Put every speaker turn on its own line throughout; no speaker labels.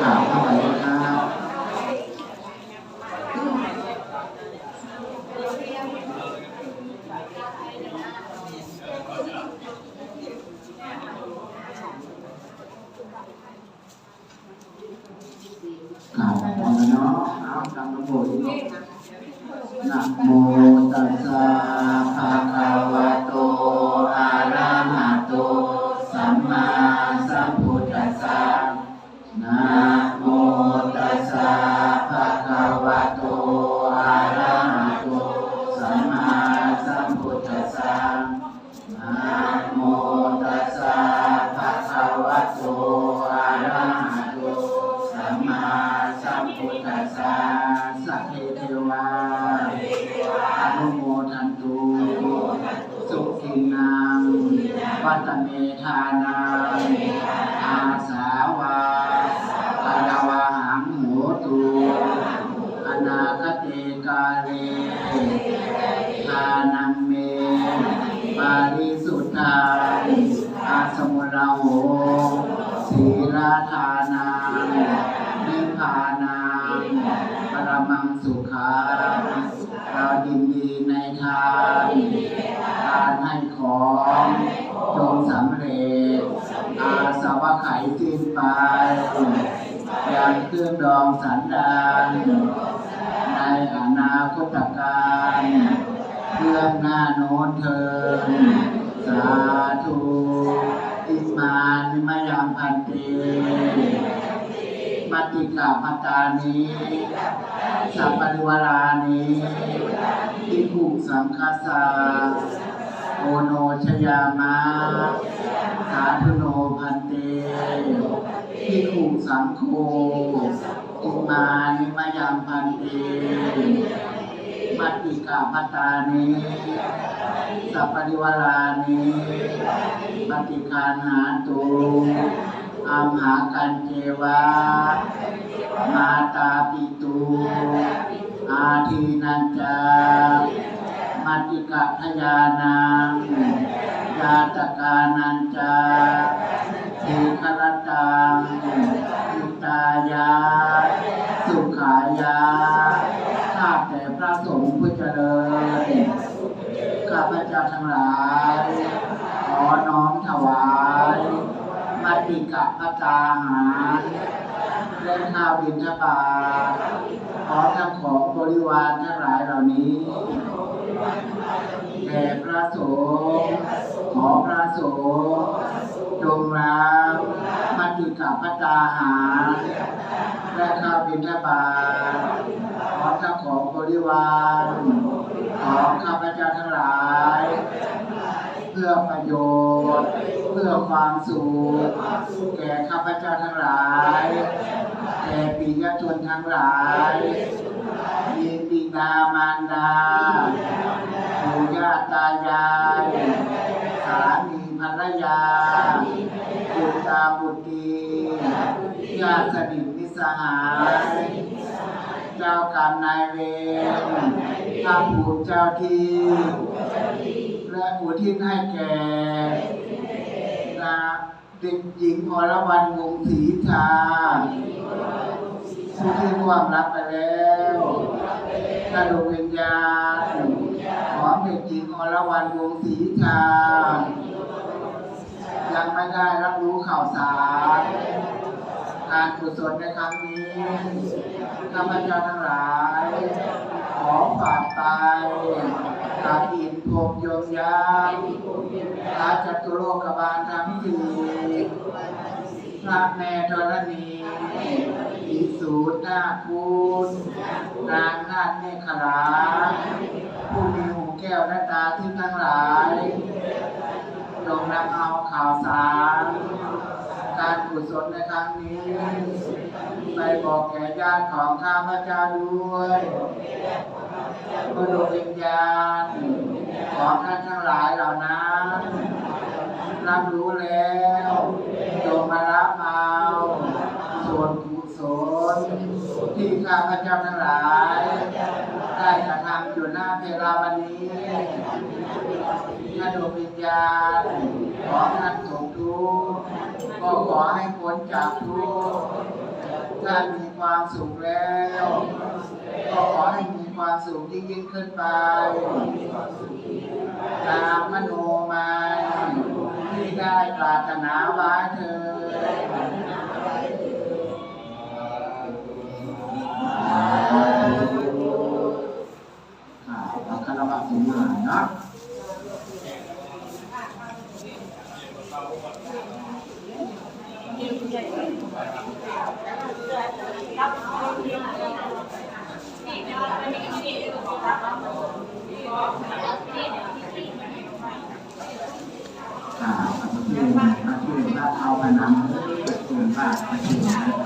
กราบเข้าไปเลยครับกล่าวพอเนาะเอาจำระบบนะโม นะโมตัสสะภะคะวะโตอะระหะโตสัมมาสัมพุทธัสสะสัพเพเทวาอนุโมทันตุสุขินังวัตเมธานังอาสาวานังปรมังสุขาเรายินดีในทานการให้ของจงสำเร็จ อาสวะไขสิ้นไปยังเครื่องดองสันดานในอนาคตการเพื่อหน้าโน้นเทินสาธุอิมานิมยังพันเต ติกาปตานิสัพปริวารานิทิคุสังคาสาโอโนชยามะสาธุโนพันเตทิคุสังโฆอิมานิมยังพันเตมัติกาปตานิสัพปริวารานิปฏิคานหาตุ อัมหากันเจวะ มาตาปิตูอาทีนันจามัติกะทยานังยาตกานันจาทีครตังอิตายา สุขายา ข้าแต่พระสงฆ์ผู้เจริญ ข้าพเจ้าทั้งหลาย ขอน้อมถวาย มัติกะพระตาหารและข้าวบิณฑบาตขอทั้งของบริวารทั้งหลายเหล่านี้แด่พระสงฆ์ขอพระสงฆ์จงรับมัติกะพระตาหารและข้าวบิณฑบาตขอทั้งของบริวารของข้าพเจ้าทั้งหลาย พื่อประโยชน์ เพื่อความสุขแก่ข้าพเจ้าทั้งหลาย แก่ปิยชนทั้งหลายมีปิดามารดาปู่ย่าตายายสามีภรรยาบุตรตาบุตรีญาติสนิทมิสหายเจ้ากรรมนายเวรข้าภูมิเจ้าที่ และอุทิศให้แก่นะเด็กหญิงอรวรรณวงศรีชาผู้ที่ร่วงรับไปแล้วกระดูกวิญญาณของเด็กหญิงอรวรรณวงศ์ศรีชายังไม่ได้รับรู้ข่าวสารการกุศลในครั้งนี้ข้าพเจ้าทั้งหลาย ขอฝากไปกับอินพรหมยมยามราชตุโลกบาลทั้งสี่พระแม่ธรณีอิสูรนาคคุณนางนาคเนคลาผู้มีหูแก้วและตาที่ทั้งหลายจงนำเอาข่าวสาร การกุศลในครั้งนี้ ไปบอกแก่ญาติของข้าพเจ้าด้วยก็ดวงวิญญาณของท่านทั้งหลายเหล่านั้นรับรู้แล้วจงมารับเอาส่วนกุศลที่ข้าพเจ้าทั้งหลาย ได้กระทำอยู่หน้าเพลาวันนี้ถ้าดวงวิญญาณของท่านสงทุกก็ขอให้พ้นจากทุกข์ ถ้ามีความสุขแล้ว ก็ขอให้มีความสุขยิ่งยิ่งขึ้นไป ตามมโนมาที่ได้ปรารถนาไว้เถิดค่ะเอาคารวะสงฆ์มาเนะ อ่าพระพุทธพระพุทธพระ เอาพระนำเกินพระพระพุทธ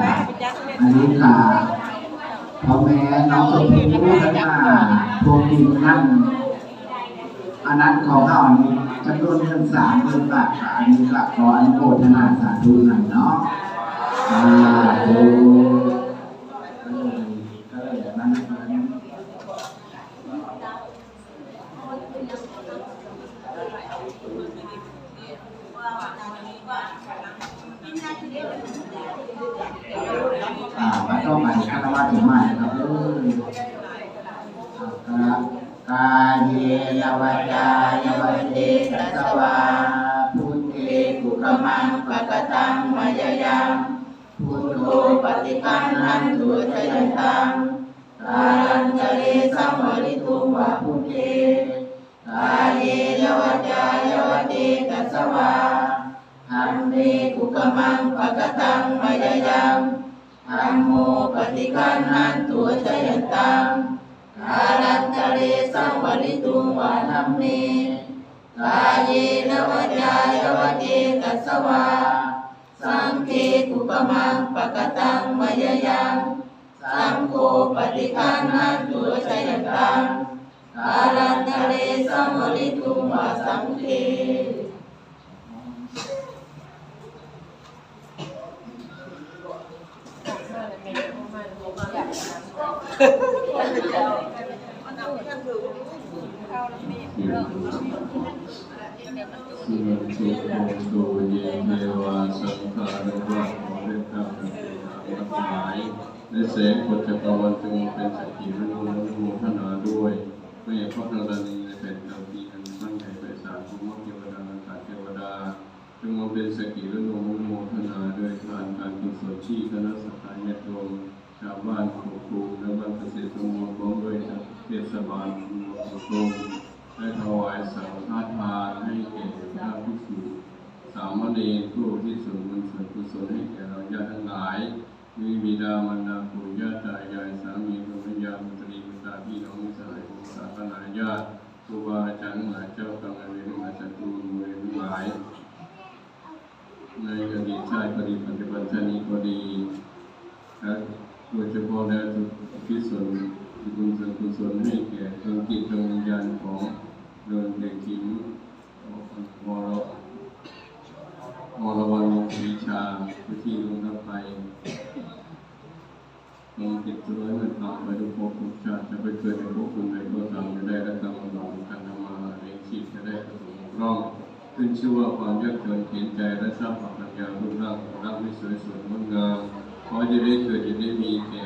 อ่าอันนี้ค่ะพ่อแม่น้องสมพู่และมาพวกทีมนั่นอันนั้นของเขาจำนวนเงินสามหมื่นบาทค่ะอันนี้ก็ขออนุโมทนาสาธุหน่อยเนาะอ่าดูก็เลยก็เลยแบบนั้นนั้น อ่าพระเจ้าใหม่คารวะถึงใหม่ครับเอ้ยครับกายเยวัจายวันเดกัสสวาพุทเทกุกมังปะกตังมายยังพุทโธปฏิปันหันตุจยันตังกาลันจะเลสัมวริตุวะพุทเทกายเยวัจายวันเดกัสสวาหัมเมกุกมังปะกตังมายยังธัมโมปฏิคันหันตัวชยันตัง กาลันทะเลสังวริตุงวานัมเนกายเยนวัจจายวเจกัสวา สังเคกุปมังปะกตังมยยังสังโฆปฏิคันหันตัวชยันตังกาลันทะเลสังวริตุงวาสังเค
สุนัน สุโมโตเยเทวาสังฆารุวะขอได้พระพุทธเจ้าทั้งหลายได้แสงกฎจักรวาลจงเป็นสักขีพยานอนุโมทนาด้วยเพื่อพระนราณีในเป็นดาวดีอันมั่นใหญ่ไพศาลภูมิเทวดาอากาศเทวดาจงมาเป็นสักขีพยานอนุโมทนาด้วยทานการกุศลที่คณะสัตยาติโยม ชาวบ้านโครูและบ้านเกษตรสมบูรณ์พร้อมด้วยเทศบาลเมืองโคกรูได้ถวายสังฆทานให้แก่พระภิกษุสามเณรผู้ที่ส่วนบุญส่วนกุศลให้แก่เราญาติทั้งหลายมีบิดามารดาปู่ย่าตายายสามีภรรยาบุตรีบุตรพี่น้องมิตรสหายวงศาคณญาติครูบาอาจารย์หลายเจ้ากรรมนายเวรทั้งหลายศัตรูเวรทั้งหลาย ในอดีตชาติก็ดีปัจจุบันชาตินี้ก็ดีและ โดยเฉพาะแล้วที่ส่วนบุญส่วนกุศลให้แก่ดวงจิตดวงวิญญาณของเดินเด็กหญิงวรมรวันลงวิชาวิธีลงรับไปลงติดตัวให้มันตามไปทุกภพทุกชาติจะไปเกิดในภพภูมิใดก็ตามจะได้รับการบำรุงการทำมาเลี้ยงชีพจะได้ประสบร่องขึ้นชื่อว่าความยากจนเขียนใจและทราบปัญญารูปร่างของร่างไม่สวยสวยงดงาม ขอจะได้เกิดจะได้มีแก่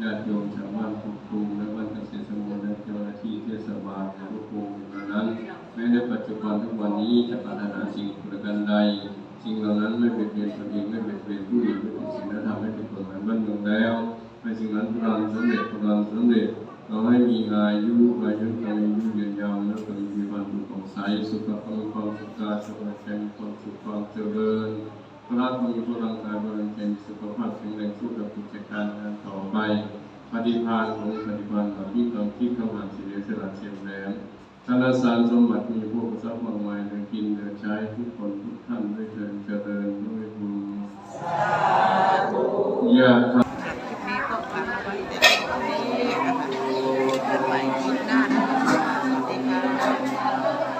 ญาติโยมชาวบ้านทุกกลุ่มและบ้านเกษตรสมบูรณ์และเจ้าหน้าที่เทศบาลและทุกกลุ่มเหล่านั้นแม้ในปัจจุบันทุกวันนี้จะปรารถนาสิ่งประการใดสิ่งเหล่านั้นไม่เป็นเพียงตนเองไม่เป็นเพียงผู้อื่นไม่เป็นสิ่งที่ทำให้เป็นกฎหมายบ้านเมืองแล้วในสิ่งนั้นพลังสำเร็จพลังสำเร็จเราให้มีอายุอายุการอายุยืนยาวและก็มีวันสุขของใสสุขภาพความสุขกายสุขใจมีความสุขความเจริญ พระมีพลังกายบริเวณสุขภาพแข็งแรงสู้กับกิจการงานต่อไปปฏิภาณของปฏิภาณแบบที่ความคิดคำอ่านสิเดสละเชียมแหลมธนสารสมบัติมีพวกทรัพย์มากมายเดินกินเดินใช้ทุกคนทุกท่านด้วยเถิดเจริญด้วยบุญยะ